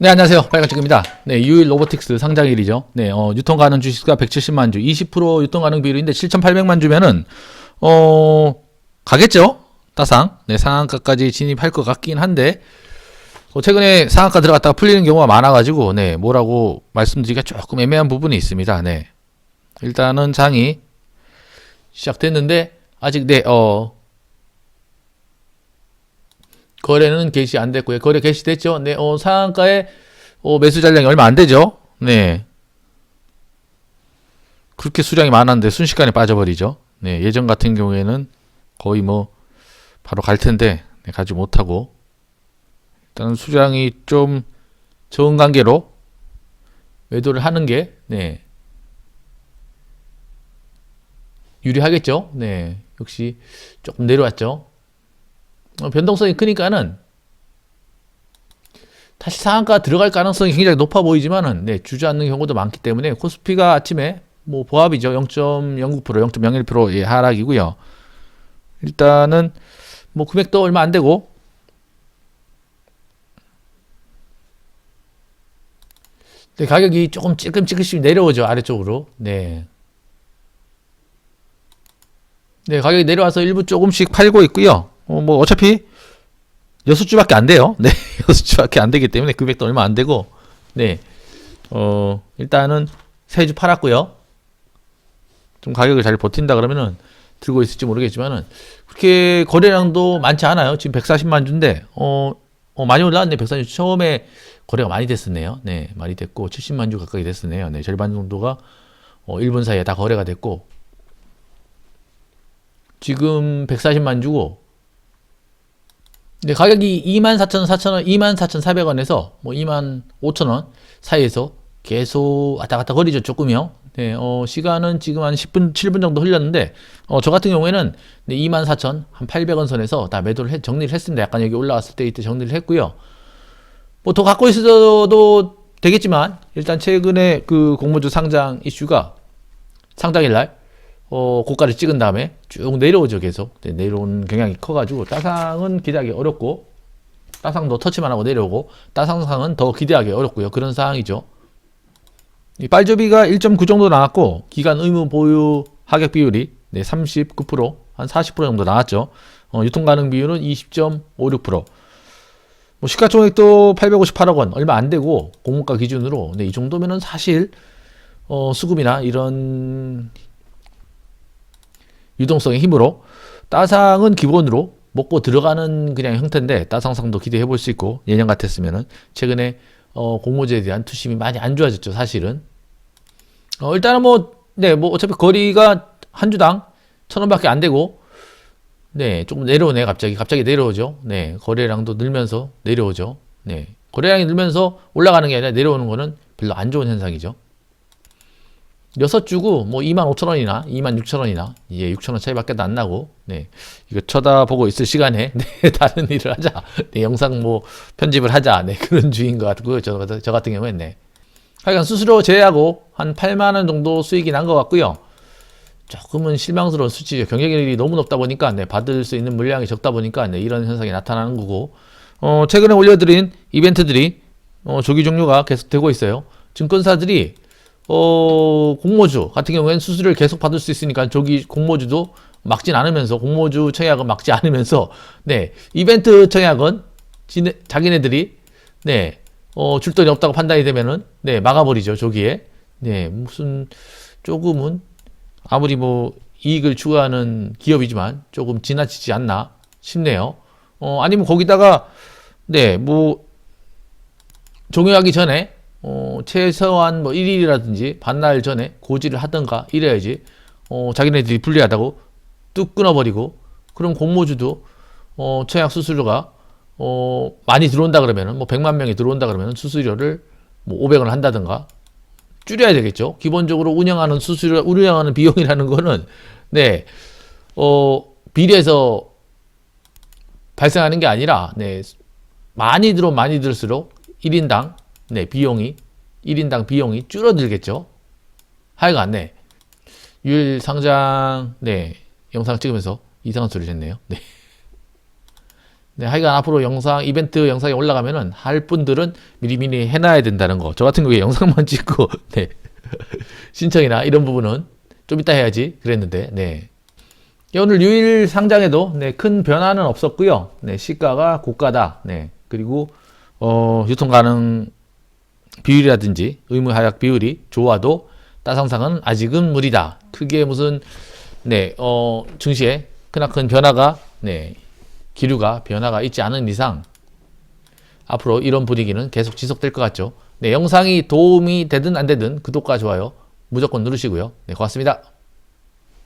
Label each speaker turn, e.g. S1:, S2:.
S1: 네, 안녕하세요. 빨간쪽입니다. 네, 유일 로보틱스 상장일이죠. 네, 어, 유통 가능 주식수가 170만 주, 20% 유통 가능 비율인데 7,800만 주면은, 어, 가겠죠? 따상. 네, 상한가까지 진입할 것 같긴 한데, 어, 최근에 상한가 들어갔다가 풀리는 경우가 많아가지고, 네, 뭐라고 말씀드리기가 조금 애매한 부분이 있습니다. 네. 일단은 장이 시작됐는데, 아직, 네, 어, 거래는 개시 안 됐고요. 거래 개시됐죠. 네, 어, 상한가에 어, 매수 잔량이 얼마 안 되죠. 네. 그렇게 수량이 많았는데 순식간에 빠져버리죠. 네, 예전 같은 경우에는 거의 뭐 바로 갈 텐데 네, 가지 못하고 일단 수량이 좀 적은 관계로 매도를 하는 게 네. 유리하겠죠. 네. 역시 조금 내려왔죠. 어, 변동성이 크니까는 다시 상한가 들어갈 가능성이 굉장히 높아 보이지만은 네, 주저앉는 경우도 많기 때문에 코스피가 아침에 뭐 보합이죠. 0.09%, 0.01% 예, 하락이고요. 일단은 뭐 금액도 얼마 안 되고 네, 가격이 조금 찔끔찔끔씩 내려오죠. 아래쪽으로. 네. 네, 가격이 내려와서 일부 조금씩 팔고 있고요. 어, 뭐 어차피 여섯 주밖에 안 돼요. 네, 여섯 주밖에 안 되기 때문에 금액도 얼마 안 되고, 네, 어 일단은 세 주 팔았고요. 좀 가격을 잘 버틴다 그러면은 들고 있을지 모르겠지만은 그렇게 거래량도 많지 않아요. 지금 140만 주인데 어, 어 많이 올라왔네. 140주 처음에 거래가 많이 됐었네요. 네, 많이 됐고 70만 주 가까이 됐었네요. 네, 절반 정도가 어, 1분 사이에 다 거래가 됐고 지금 140만 주고 네, 가격이 24,400원, 24,400원에서 뭐 25,000원 사이에서 계속 왔다 갔다 거리죠, 조금요. 네, 어, 시간은 지금 한 10분, 7분 정도 흘렸는데, 어, 저 같은 경우에는 네, 24,000, 한 800원 선에서 다 매도를 해, 정리를 했습니다. 약간 여기 올라왔을 때 이때 정리를 했고요. 뭐 더 갖고 있어도 되겠지만, 일단 최근에 그 공모주 상장 이슈가 상장일 날, 어, 고가를 찍은 다음에 쭉 내려오죠, 계속. 네, 내려오는 경향이 커가지고, 따상은 기대하기 어렵고, 따상도 터치만 하고 내려오고, 따상상은 더 기대하기 어렵고요. 그런 상황이죠. 이 빨조비가 1.9 정도 나왔고, 기간 의무 보유 하격 비율이 네, 39%, 한 40% 정도 나왔죠. 어, 유통 가능 비율은 20.56%. 뭐 시가총액도 858억 원, 얼마 안 되고, 공모가 기준으로, 네, 이 정도면은 사실, 어, 수급이나 이런 유동성의 힘으로 따상은 기본으로 먹고 들어가는 그냥 형태인데 따상상도 기대해 볼 수 있고 예년 같았으면은 최근에 어, 공모주에 대한 투심이 많이 안 좋아졌죠 사실은 어, 일단은 뭐 네, 뭐 어차피 거리가 한 주당 천 원밖에 안 되고 네, 조금 내려오네 갑자기 갑자기 내려오죠. 네, 거래량도 늘면서 내려오죠. 네, 거래량이 늘면서 올라가는 게 아니라 내려오는 거는 별로 안 좋은 현상이죠. 여섯 주고 뭐 2만 5천 원이나 2만 6천 원이나 예, 6천 원 차이밖에 안 나고 네. 이거 쳐다보고 있을 시간에 네, 다른 일을 하자. 네, 영상 뭐 편집을 하자. 네 그런 주인 것 같고요 저, 저 같은 경우에는 네. 하여간 수수료 제외하고 한 8만 원 정도 수익이 난 것 같고요. 조금은 실망스러운 수치죠. 경쟁률이 너무 높다 보니까 네, 받을 수 있는 물량이 적다 보니까 네, 이런 현상이 나타나는 거고. 어, 최근에 올려드린 이벤트들이 어, 조기 종료가 계속되고 있어요. 증권사들이 어, 공모주 같은 경우에는 수수료를 계속 받을 수 있으니까 저기 공모주도 막진 않으면서 공모주 청약은 막지 않으면서 네 이벤트 청약은 지네, 자기네들이 네 어, 줄 돈이 없다고 판단이 되면은 네 막아버리죠 저기에 네 무슨 조금은 아무리 뭐 이익을 추구하는 기업이지만 조금 지나치지 않나 싶네요. 어, 아니면 거기다가 네 뭐 종료하기 전에 어, 최소한 뭐 1일이라든지 반나절 전에 고지를 하던가 이래야지 어, 자기네들이 불리하다고 뚝 끊어버리고 그럼 공모주도 어, 청약 수수료가 어, 많이 들어온다 그러면은 뭐 100만 명이 들어온다 그러면은 수수료를 뭐 500원 한다든가 줄여야 되겠죠. 기본적으로 운영하는 수수료 운영하는 비용이라는 거는 네. 어, 비례해서 발생하는 게 아니라 네. 많이 들어 많이 들수록 1인당 네, 비용이 1인당 비용이 줄어들겠죠. 하여간 네. 유일 상장 네, 영상 찍으면서 이상한 소리를 했네요. 네. 네, 하여간 앞으로 영상 이벤트 영상이 올라가면은 할 분들은 미리미리 해놔야 된다는 거. 저 같은 경우에 영상만 찍고 네. 신청이나 이런 부분은 좀 이따 해야지 그랬는데 네. 예, 오늘 유일 상장에도 네, 큰 변화는 없었고요. 네, 시가가 고가다. 네. 그리고 어, 유통 가능 비율이라든지 의무 하약 비율이 좋아도 따상상은 아직은 무리다. 크게 무슨 네, 어, 증시에 크나큰 변화가 네, 기류가 변화가 있지 않은 이상 앞으로 이런 분위기는 계속 지속될 것 같죠. 네, 영상이 도움이 되든 안 되든 구독과 좋아요 무조건 누르시고요. 네, 고맙습니다.